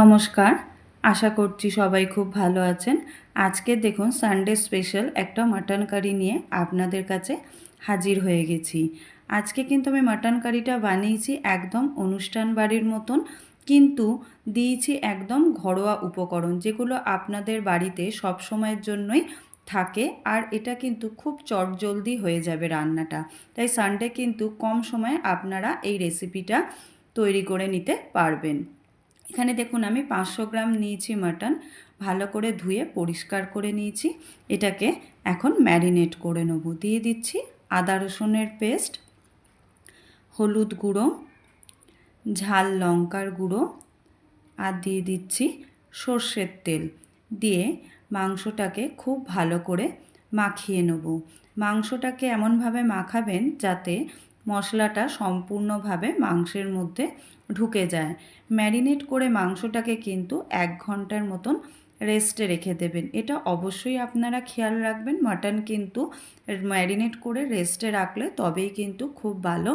নমস্কার, আশা করছি সবাই খুব ভালো আছেন। আজকে দেখুন সানডে স্পেশাল একটা মাটন কারি নিয়ে আপনাদের কাছে হাজির হয়ে গেছি। আজকে কিন্তু আমি মাটন কারিটা বানিয়েছি একদম অনুষ্ঠান বাড়ির মতন, কিন্তু দিয়েছি একদম ঘরোয়া উপকরণ যেগুলো আপনাদের বাড়িতে সব সময়ের জন্যই থাকে, আর এটা কিন্তু খুব চটজলদি হয়ে যাবে রান্নাটা। তাই সানডে কিন্তু কম সময়ে আপনারা এই রেসিপিটা তৈরি করে নিতে পারবেন। এখানে দেখুন আমি পাঁচশো গ্রাম নিয়েছি মাটন, ভালো করে ধুয়ে পরিষ্কার করে নিয়েছি। এটাকে এখন ম্যারিনেট করে নেব। দিয়ে দিচ্ছি আদা রসুনের পেস্ট, হলুদ গুঁড়ো, ঝাল লঙ্কার গুঁড়ো আর দিয়ে দিচ্ছি সর্ষের তেল। দিয়ে মাংসটাকে খুব ভালো করে মাখিয়ে নেব। মাংসটাকে এমনভাবে মাখাবেন যাতে মশলাটা সম্পূর্ণভাবে মাংসের মধ্যে ঢুকে যায়। ম্যারিনেট করে মাংসটাকে কিন্তু এক ঘণ্টার মতন রেস্টে রেখে দেবেন। এটা অবশ্যই আপনারা খেয়াল রাখবেন, মাটন কিন্তু ম্যারিনেট করে রেস্টে রাখলে তবেই কিন্তু খুব ভালো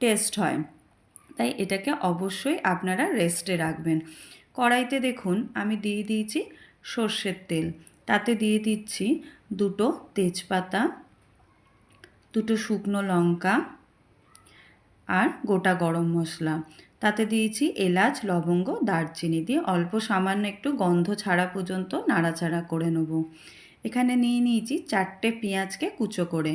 টেস্ট হয়। তাই এটাকে অবশ্যই আপনারা রেস্টে রাখবেন। কড়াইতে দেখুন, আমি দিয়ে দিয়েছি সর্ষের তেল। তাতে দিয়ে দিচ্ছি দুটো তেজপাতা, দুটো শুকনো লঙ্কা আর গোটা গরম মশলা। তাতে দিয়েছি এলাচ, লবঙ্গ, দারচিনি দিয়ে অল্প সামান্য একটু গন্ধ ছাড়া পর্যন্ত নাড়াচাড়া করে নেব। এখানে নিয়ে নিয়েছি চারটে পেঁয়াজকে কুচো করে।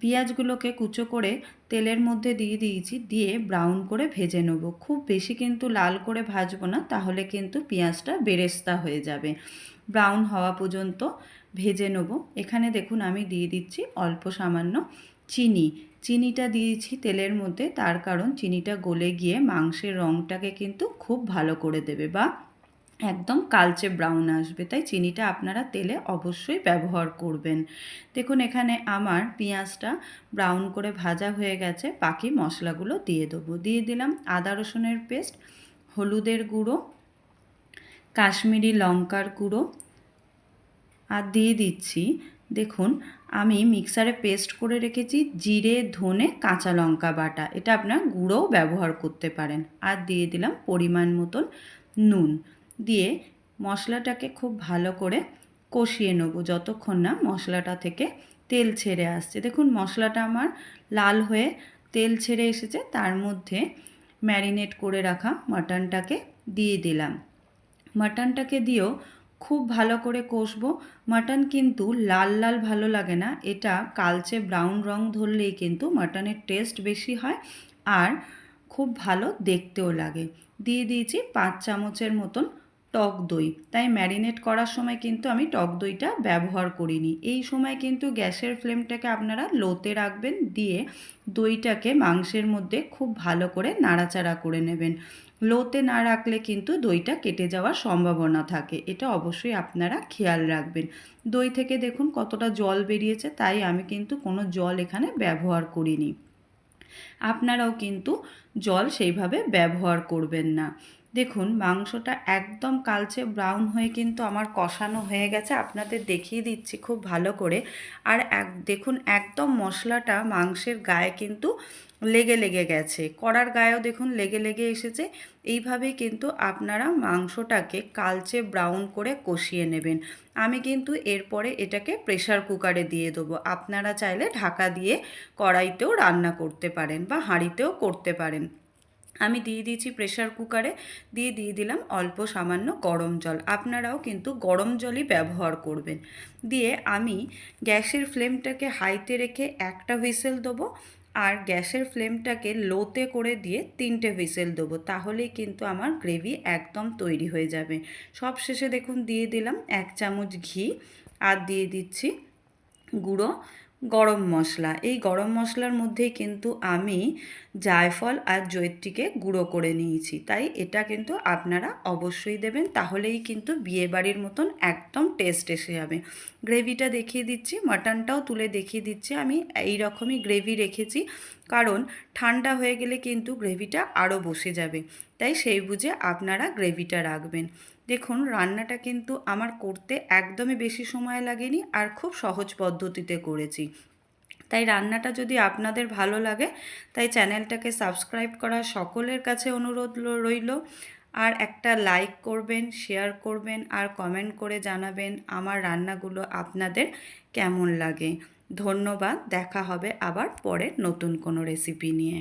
পেঁয়াজগুলোকে কুচো করে তেলের মধ্যে দিয়ে দিয়েছি, দিয়ে ব্রাউন করে ভেজে নেব। খুব বেশি কিন্তু লাল করে ভাজবো না, তাহলে কিন্তু পেঁয়াজটা বেরেস্তা হয়ে যাবে। ব্রাউন হওয়া পর্যন্ত ভেজে নেব। এখানে দেখুন আমি দিয়ে দিচ্ছি অল্প সামান্য চিনি। চিনিটা দিয়েছি তেলের মধ্যে, তার কারণ চিনিটা গলে গিয়ে মাংসের রঙটাকে কিন্তু খুব ভালো করে দেবে বা একদম কালচে ব্রাউন আসবে। তাই চিনিটা আপনারা তেলে অবশ্যই ব্যবহার করবেন। দেখুন, এখানে আমার পেঁয়াজটা ব্রাউন করে ভাজা হয়ে গেছে। বাকি মশলাগুলো দিয়ে দেবো। দিয়ে দিলাম আদা রসুনের পেস্ট, হলুদের গুঁড়ো, কাশ্মীরি লঙ্কার গুঁড়ো। আর দিয়ে দিচ্ছি দেখুন, আমি মিক্সারে পেস্ট করে রেখেছি জিরে, ধনে, কাঁচা লঙ্কা বাটা। এটা আপনার গুঁড়োও ব্যবহার করতে পারেন। আর দিয়ে দিলাম পরিমাণ মতন নুন। দিয়ে মশলাটাকে খুব ভালো করে কষিয়ে নেব। যতক্ষণ না মশলাটা থেকে তেল ছেড়ে আসছে। দেখুন, মশলাটা আমার লাল হয়ে তেল ছেড়ে এসেছে। তার মধ্যে ম্যারিনেট করে রাখা মাটনটাকে দিয়ে দিলাম। মাটনটাকে দিয়েও খুব ভালো করে কষবো। মাটন কিন্তু লাল লাল ভালো লাগে না। এটা কালচে ব্রাউন রং ধরলেই কিন্তু মাটনের টেস্ট বেশি হয় আর খুব ভালো দেখতেও লাগে। দিয়ে দিয়েছি পাঁচ চামচের মতন টক দই। তাই ম্যারিনেট করার সময় কিন্তু আমি টক দইটা ব্যবহার করিনি। এই সময় কিন্তু গ্যাসের ফ্লেমটাকে আপনারা লোতে রাখবেন, দিয়ে দইটাকে মাংসের মধ্যে খুব ভালো করে নাড়াচাড়া করে নেবেন। লোতে না রাখলে কিন্তু দইটা কেটে যাওয়ার সম্ভাবনা থাকে। এটা অবশ্যই আপনারা খেয়াল রাখবেন। দই থেকে দেখুন কতটা জল বেরিয়েছে, তাই আমি কিন্তু কোনো জল এখানে ব্যবহার করিনি। আপনারাও কিন্তু জল সেইভাবে ব্যবহার করবেন না। দেখুন, মাংসটা একদম কালচে ব্রাউন হয়ে কিন্তু আমার কষানো হয়ে গেছে। আপনাদের দেখিয়ে দিচ্ছি খুব ভালো করে। আর এক, দেখুন, একদম মশলাটা মাংসের গায়ে কিন্তু লেগে লেগে গেছে। কড়ার গায়েও দেখুন লেগে লেগে এসেছে। এইভাবেই কিন্তু আপনারা মাংসটাকে কালচে ব্রাউন করে কষিয়ে নেবেন। আমি কিন্তু এরপরে এটাকে প্রেশার কুকারে দিয়ে দেবো। আপনারা চাইলে ঢাকা দিয়ে কড়াইতেও রান্না করতে পারেন বা হাঁড়িতেও করতে পারেন। আমি দিয়ে দিয়েছি প্রেশার কুকারে দিয়ে দিয়ে দিলাম অল্প সামান্য গরম জল। আপনারাও কিন্তু গরম জলই ব্যবহার করবেন। দিয়ে আমি গ্যাসের ফ্লেমটাকে হাইতে রেখে একটা হুইসেল দেবো আর গ্যাসের ফ্লেমটাকে লোতে করে দিয়ে তিনটে হুইসেল দেবো। তাহলেই কিন্তু আমার গ্রেভি একদম তৈরি হয়ে যাবে। সব শেষে দেখুন, দিয়ে দিলাম এক চামচ ঘি আর দিয়ে দিচ্ছি গুঁড়ো। গরম মশলা। এই গরম মশলার মধ্যেই কিন্তু আমি জায়ফল আর জৈত্রীকে গুঁড়ো করে নিয়েছি। তাই এটা কিন্তু আপনারা অবশ্যই দেবেন, তাহলেই কিন্তু বিয়েবাড়ির মতন একদম টেস্ট এসে যাবে। গ্রেভিটা দেখিয়ে দিচ্ছি মাটনটাও তুলে দেখিয়ে দিচ্ছি। আমি এই রকমই গ্রেভি রেখেছি। কারণ ঠান্ডা হয়ে গেলে কিন্তু গ্রেভিটা আরও বসে যাবে। তাই সেই বুঝে আপনারা গ্রেভিটা রাখবেন। দেখুন, রান্নাটা কিন্তু আমার করতে একদমই বেশি সময় লাগেনি আর খুব সহজ পদ্ধতিতে করেছি। তাই রান্নাটা যদি আপনাদের ভালো লাগে, তাই চ্যানেলটাকে সাবস্ক্রাইব করা সকলের কাছে অনুরোধ রইল। আর একটা লাইক করবেন, শেয়ার করবেন আর কমেন্ট করে জানাবেন আমার রান্নাগুলো আপনাদের কেমন লাগে। ধন্যবাদ দেখা হবে আবার পরে নতুন কোনো রেসিপি নিয়ে।